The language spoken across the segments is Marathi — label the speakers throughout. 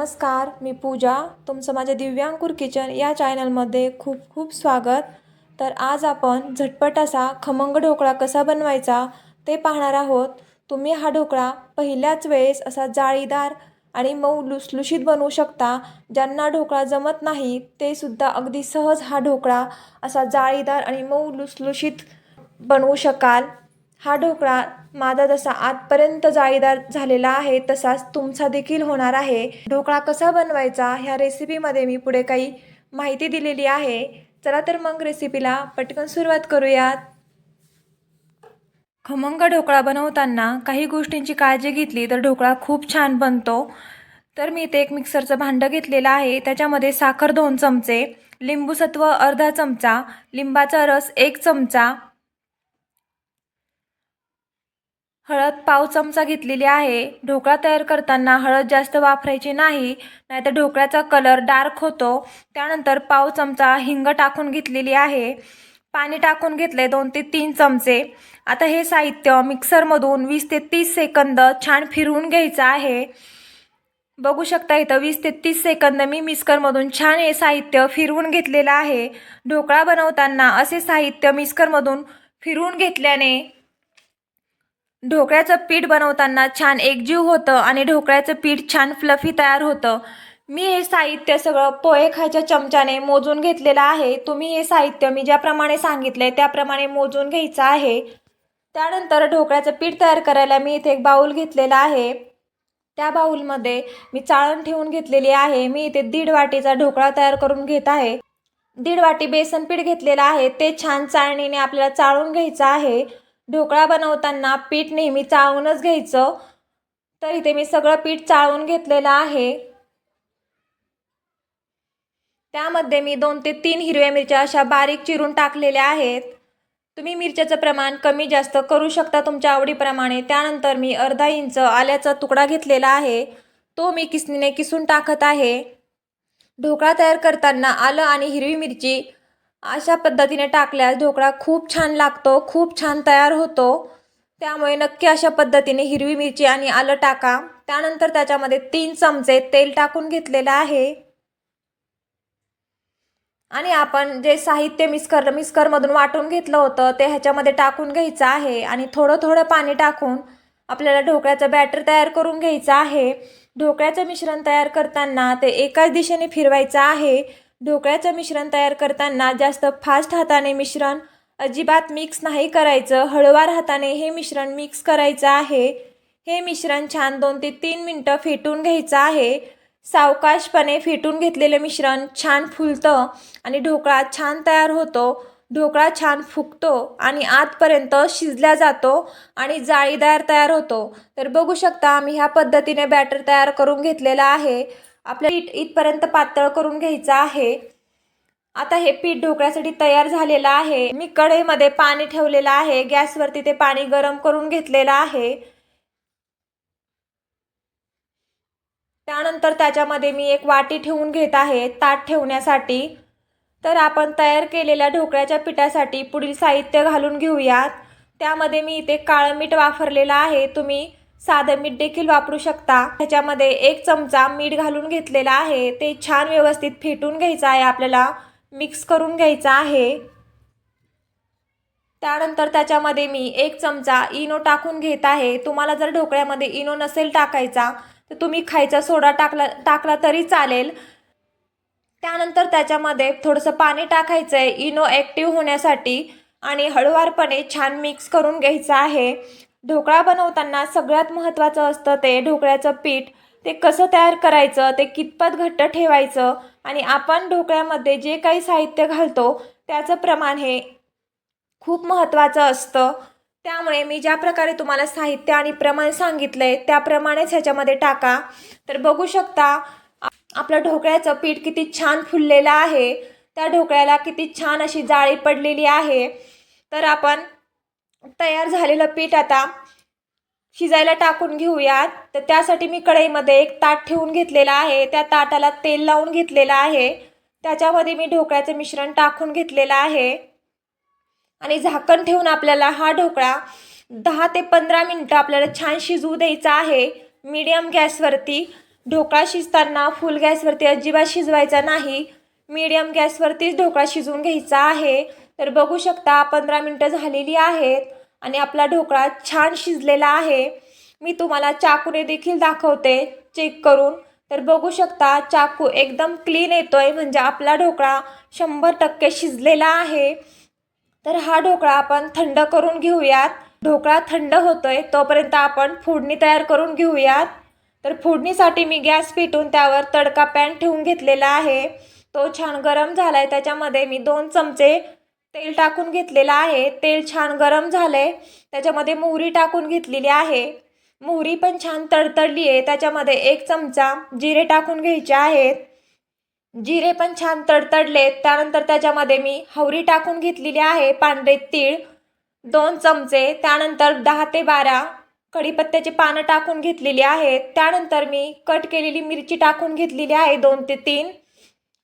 Speaker 1: नमस्कार मी पूजा. तुमचं माझ्या दिव्यांकुर किचन या चॅनलमध्ये खूप खूप स्वागत. तर आज आपण झटपट असा खमंग ढोकळा कसा बनवायचा ते पाहणार आहोत. तुम्ही हा ढोकळा पहिल्याच वेळेस असा जाळीदार आणि मऊ लुसलुशीत बनवू शकता. ज्यांना ढोकळा जमत नाही ते सुद्धा अगदी सहज हा ढोकळा असा जाळीदार आणि मऊ लुसलुशीत बनवू शकाल. हा ढोकळा माझा जसा आजपर्यंत जाळीदार झालेला आहे तसाच तुमचा देखील होणार आहे. ढोकळा कसा बनवायचा ह्या रेसिपीमध्ये मी पुढे काही माहिती दिलेली आहे. चला तर मग रेसिपीला पटकन सुरुवात करूयात. खमंग ढोकळा बनवताना काही गोष्टींची काळजी घेतली तर ढोकळा खूप छान बनतो. तर मी इथे एक मिक्सरचं भांडं घेतलेलं आहे. त्याच्यामध्ये साखर दोन चमचे लिंबूसत्व अर्धा चमचा लिंबाचा रस एक चमचा हळद पाव चमचा घेतलेली आहे. ढोकळा तयार करताना हळद जास्त वापरायची नाही नाहीतर ढोकळ्याचा कलर डार्क होतो. त्यानंतर पाव चमचा हिंग टाकून घेतलेली आहे. पाणी टाकून घेतले दोन ते तीन चमचे. आता हे साहित्य मिक्सरमधून वीस ते तीस सेकंद छान फिरवून घ्यायचं आहे. बघू शकता इथं वीस ते तीस सेकंद मी मिस्करमधून छान हे साहित्य फिरवून घेतलेलं आहे. ढोकळा बनवताना असे साहित्य मिस्करमधून फिरवून घेतल्याने ढोकळ्याचं पीठ बनवताना छान एकजीव होतं आणि ढोकळ्याचं पीठ छान फ्लफी तयार होतं. मी हे साहित्य सगळं पोहे खायच्या चमच्याने मोजून घेतलेलं आहे. तुम्ही हे साहित्य मी ज्याप्रमाणे सांगितलं आहे त्याप्रमाणे मोजून घ्यायचं आहे. त्यानंतर ढोकळ्याचं पीठ तयार करायला मी इथे एक बाऊल घेतलेला आहे. त्या बाऊलमध्ये मी चाळण ठेवून घेतलेली आहे. मी इथे दीड वाटीचा ढोकळा तयार करून घेत आहे. दीड वाटी बेसन पीठ घेतलेलं आहे. ते छान चाळणीने आपल्याला चाळून घ्यायचं आहे. ढोकळा बनवताना पीठ नेहमी चाळूनच घ्यायचं. तर इथे मी सगळं पीठ चाळून घेतलेलं आहे. त्यामध्ये मी दोन ते तीन हिरव्या मिरच्या अशा बारीक चिरून टाकलेल्या आहेत. तुम्ही मिरच्याचं प्रमाण कमी जास्त करू शकता तुमच्या आवडीप्रमाणे. त्यानंतर मी अर्धा इंच आल्याचा तुकडा घेतलेला आहे. तो मी किसनीने किसून टाकत आहे. ढोकळा तयार करताना आलं आणि हिरवी मिरची अशा पद्धतीने टाकल्यास ढोकळा खूप छान लागतो खूप छान तयार होतो. त्यामुळे नक्की अशा पद्धतीने हिरवी मिरची आणि आलं टाका. त्यानंतर त्याच्यामध्ये तीन चमचे तेल टाकून घेतलेलं आहे. आणि आपण जे साहित्य मिस्कर मिस्करमधून वाटून घेतलं होतं ते ह्याच्यामध्ये टाकून घ्यायचं आहे. आणि थोडं थोडं पाणी टाकून आपल्याला ढोकळ्याचं बॅटर तयार करून घ्यायचं आहे. ढोकळ्याचं मिश्रण तयार करताना ते एकाच दिशेने फिरवायचं आहे. ढोकळ्याचं मिश्रण तयार करताना जास्त फास्ट हाताने मिश्रण अजिबात मिक्स नाही करायचं. हळूवार हाताने हे मिश्रण मिक्स करायचं आहे. हे मिश्रण छान दोन ते तीन मिनटं फेटून घ्यायचं आहे. सावकाशपणे फेटून घेतलेलं मिश्रण छान फुलतं आणि ढोकळा छान तयार होतो. ढोकळा छान फुगतो आणि आतपर्यंत शिजला जातो आणि जाळीदार तयार होतो. तर बघू शकता आम्ही ह्या पद्धतीने बॅटर तयार करून घेतलेला आहे. आपलं पीठ इथपर्यंत पातळ करून घ्यायचं आहे. आता हे पीठ ढोकळ्यासाठी तयार झालेलं आहे. मी कढईमध्ये पाणी ठेवलेलं आहे. गॅसवरती ते पाणी गरम करून घेतलेलं आहे. त्यानंतर त्याच्यामध्ये मी एक वाटी ठेवून घेत आहे. ताट ठेवण्यासाठी. तर आपण तयार केलेल्या ढोकळ्याच्या पिठासाठी पुढील साहित्य घालून घेऊयात. त्यामध्ये मी इथे काळं मीठ वापरलेलं आहे. तुम्ही साधं मीठ देखील वापरू शकता. त्याच्यामध्ये एक चमचा मीठ घालून घेतलेला आहे. ते छान व्यवस्थित फेटून घ्यायचं आहे. आपल्याला मिक्स करून घ्यायचं आहे. त्यानंतर त्याच्यामध्ये मी एक चमचा इनो टाकून घेत आहे. तुम्हाला जर ढोकळ्यामध्ये इनो नसेल टाकायचा तर तुम्ही खायचा सोडा टाकला टाकला तरी चालेल. त्यानंतर त्याच्यामध्ये थोडंसं पाणी टाकायचं आहे इनो ॲक्टिव्ह होण्यासाठी आणि हळूवारपणे छान मिक्स करून घ्यायचं आहे. ढोकळा बनवताना सगळ्यात महत्त्वाचं असतं ते ढोकळ्याचं पीठ. ते कसं तयार करायचं? ते कितपत घट्ट ठेवायचं? आणि आपण ढोकळ्यामध्ये जे काही साहित्य घालतो त्याचं प्रमाण हे खूप महत्त्वाचं असतं. त्यामुळे मी ज्या प्रकारे तुम्हाला साहित्य आणि प्रमाण सांगितलं आहे त्याप्रमाणेच ह्याच्यामध्ये टाका. तर बघू शकता आपलं ढोकळ्याचं पीठ किती छान फुललेलं आहे. त्या ढोकळ्याला किती छान अशी जाळी पडलेली आहे. तर आपण तयार झालेलं पीठ आता शिजायला टाकून घेऊयात. तर त्यासाठी मी कढईमध्ये एक ताट ठेवून घेतलेला आहे. त्या ताटाला तेल लावून घेतलेलं आहे. त्याच्यामध्ये मी ढोकळ्याचं मिश्रण टाकून घेतलेलं आहे. आणि झाकण ठेवून आपल्याला हा ढोकळा दहा ते पंधरा मिनटं आपल्याला छान शिजवू द्यायचा आहे. मीडियम गॅसवरती. ढोकळा शिजताना फुल गॅसवरती अजिबात शिजवायचा नाही. मीडियम गॅसवरतीच ढोकळा शिजवून घ्यायचा आहे. तर बघू शकता पंधरा मिनटं झालेली आहेत आणि आपला ढोकळा छान शिजलेला आहे. मी तुम्हाला चाकूने देखील दाखवते चेक करून. तर बघू शकता चाकू एकदम क्लीन येतो आहे म्हणजे आपला ढोकळा शंभर टक्के शिजलेला आहे. तर हा ढोकळा आपण थंड करून घेऊयात. ढोकळा थंड होतोय तोपर्यंत आपण फोडणी तयार करून घेऊयात. तर फोडणीसाठी मी गॅस पेटून त्यावर तडका पॅन ठेवून घेतलेला आहे. तो छान गरम झाला आहे त्याच्यामध्ये मी दोन चमचे तेल टाकून घेतलेलं आहे. तेल छान गरम झालं आहे त्याच्यामध्ये मोहरी टाकून घेतलेली आहे. मोहरी पण छान तडतडली आहे. त्याच्यामध्ये एक चमचा जिरे टाकून घ्यायचे आहेत. जिरे पण छान तडतडले त्यानंतर त्याच्यामध्ये मी हवरी टाकून घेतलेली आहे. पांढरे तीळ दोन चमचे. त्यानंतर दहा ते बारा कढीपत्त्याची पानं टाकून घेतलेली आहेत. त्यानंतर मी कट केलेली मिरची टाकून घेतलेली आहे. दोन ते तीन.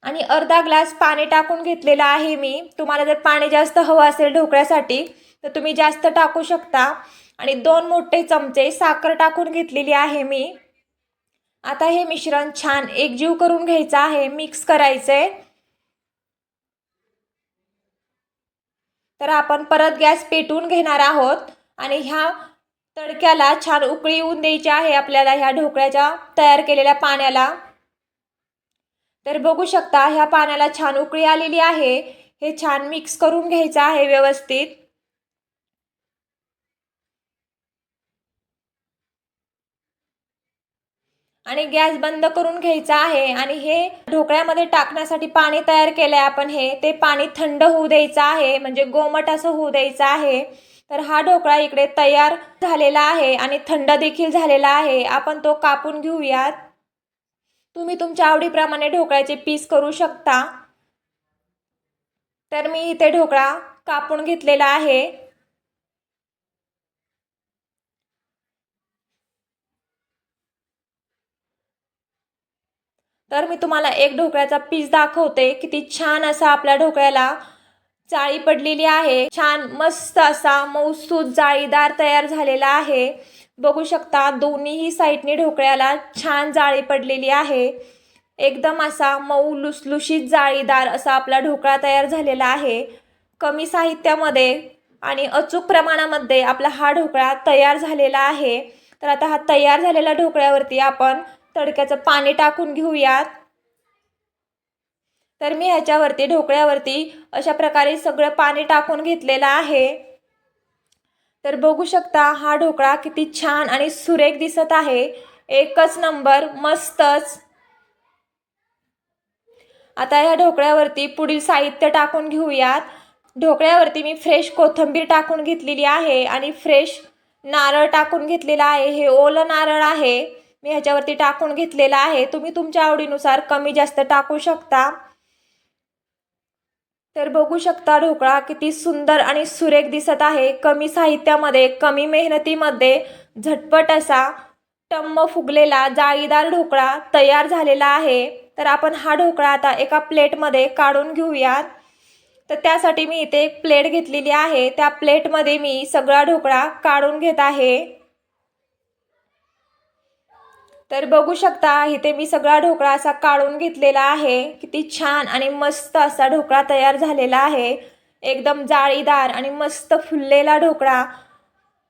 Speaker 1: आणि अर्धा ग्लास पाणी टाकून घेतलेलं आहे मी. तुम्हाला जर पाणी जास्त हवं असेल ढोकळ्यासाठी तर तुम्ही जास्त टाकू शकता. आणि दोन मोठे चमचे साखर टाकून घेतलेली आहे मी. आता हे मिश्रण छान एकजीव करून घ्यायचं आहे. मिक्स करायचंय. तर आपण परत गॅस पेटवून घेणार आहोत. आणि ह्या तडक्याला छान उकळी येऊन द्यायची आहे आपल्याला ह्या ढोकळ्याच्या तयार केलेल्या पाण्याला. तर बघू शकता ह्या पाण्याला छान उकळी आलेली आहे. हे छान मिक्स करून घ्यायचं आहे व्यवस्थित. आणि गॅस बंद करून घ्यायचा आहे आणि हे ढोकळ्यामध्ये टाकण्यासाठी पाणी तयार केलंय आपण हे. ते पाणी थंड होऊ द्यायचं आहे म्हणजे गोमट असं होऊ द्यायचं आहे. तर हा ढोकळा इकडे तयार झालेला आहे आणि थंड देखील झालेला आहे. आपण तो कापून घेऊयात. तुम्ही तुमच्या आवडीप्रमाणे ढोकळ्याचे पीस करू शकता. तर मी इथे ढोकळा कापून घेतलेला आहे. तर मी तुम्हाला एक ढोकळ्याचा पीस दाखवते. किती छान असा आपल्या ढोकळ्याला जाळी पडलेली आहे. छान मस्त असा मऊसूत जाळीदार तयार झालेला आहे. बघू शकता दोन्हीही साईडने ढोकळ्याला छान जाळी पडलेली आहे. एकदम असा मऊ लुसलुशीत जाळीदार असा आपला ढोकळा तयार झालेला आहे. कमी साहित्यामध्ये आणि अचूक प्रमाणामध्ये आपला हा ढोकळा तयार झालेला आहे. तर आता हा तयार झालेल्या ढोकळ्यावरती आपण तडक्याचं पाणी टाकून घेऊयात. तर मी ह्याच्यावरती ढोकळ्यावरती अशा प्रकारे सगळं पाणी टाकून घेतलेलं आहे. तर बघू शकता हा ढोकळा किती छान आणि सुरेख दिसत आहे. एकच नंबर मस्तच. आता या ढोकळ्यावरती पुढील साहित्य टाकून घेऊयात. ढोकळ्यावरती मी फ्रेश कोथिंबीर टाकून घेतलेली आहे आणि फ्रेश नारळ टाकून घेतलेला आहे. हे ओलं नारळ आहे. मी ह्याच्यावरती टाकून घेतलेला आहे. तुम्ही तुमच्या आवडीनुसार कमी जास्त टाकू शकता. तर बघू शकता ढोकळा किती सुंदर आणि सुरेख दिसत आहे. कमी साहित्यामध्ये कमी मेहनतीमध्ये झटपट असा टम्म फुगलेला जाळीदार ढोकळा तयार झालेला आहे. तर आपण हा ढोकळा आता एका प्लेटमध्ये काढून घेऊयात. तर त्यासाठी मी इथे एक प्लेट घेतलेली आहे. त्या प्लेटमध्ये मी सगळा ढोकळा काढून घेत आहे. तर बघू शकता इथे मी सगळा ढोकळा असा काढून घेतलेला आहे. किती छान आणि मस्त असा ढोकळा तयार झालेला आहे. एकदम जाळीदार आणि मस्त फुललेला ढोकळा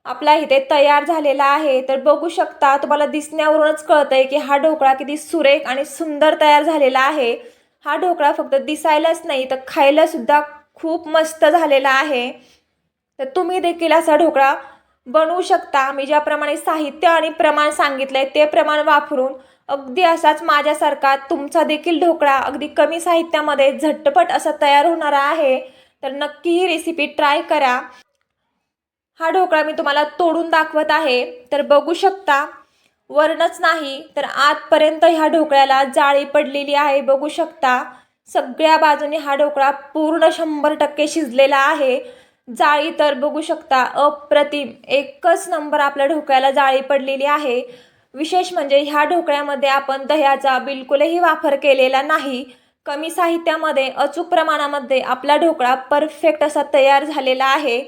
Speaker 1: आपला इथे तयार झालेला आहे. तर बघू शकता तुम्हाला दिसण्यावरूनच कळतंय की हा ढोकळा किती सुरेख आणि सुंदर तयार झालेला आहे. हा ढोकळा फक्त दिसायलाच नाही तर खायलासुद्धा खूप मस्त झालेला आहे. तर तुम्ही देखील असा ढोकळा बनवू शकता. मी ज्याप्रमाणे साहित्य आणि प्रमाण सांगितलं आहे ते प्रमाण वापरून अगदी असाच माझ्यासारखा तुमचा देखील ढोकळा अगदी कमी साहित्यामध्ये झटपट असा तयार होणारा आहे. तर नक्की ही रेसिपी ट्राय करा. हा ढोकळा मी तुम्हाला तोडून दाखवत आहे. तर बघू शकता वरणच नाही तर आतपर्यंत ह्या ढोकळ्याला जाळी पडलेली आहे. बघू शकता सगळ्या बाजूने हा ढोकळा पूर्ण शंभर टक्के शिजलेला आहे. जाळी तर बघू शकता अप्रतिम. एकच नंबर आपल्या ढोकळ्याला जाळी पडलेली आहे. विशेष म्हणजे ह्या ढोकळ्यामध्ये आपण दह्याचा बिलकुलही वापर केलेला नाही. कमी साहित्यामध्ये अचूक प्रमाणामध्ये आपला ढोकळा परफेक्ट असा तयार झालेला आहे.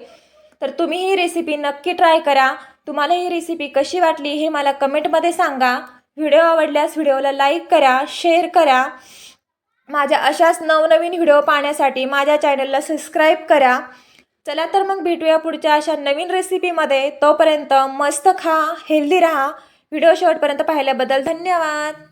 Speaker 1: तर तुम्ही ही रेसिपी नक्की ट्राय करा. तुम्हाला ही रेसिपी कशी वाटली हे मला कमेंटमध्ये सांगा. व्हिडिओ आवडल्यास व्हिडिओला लाईक करा शेअर करा. माझ्या अशाच नवनवीन व्हिडिओ पाहण्यासाठी माझ्या चॅनलला सबस्क्राईब करा. चला तर मग भेटूया पुढच्या अशा नवीन रेसिपीमध्ये तोपर्यंत मस्त खा हेल्दी राहा. व्हिडिओ शेवटपर्यंत पाहिल्याबद्दल धन्यवाद.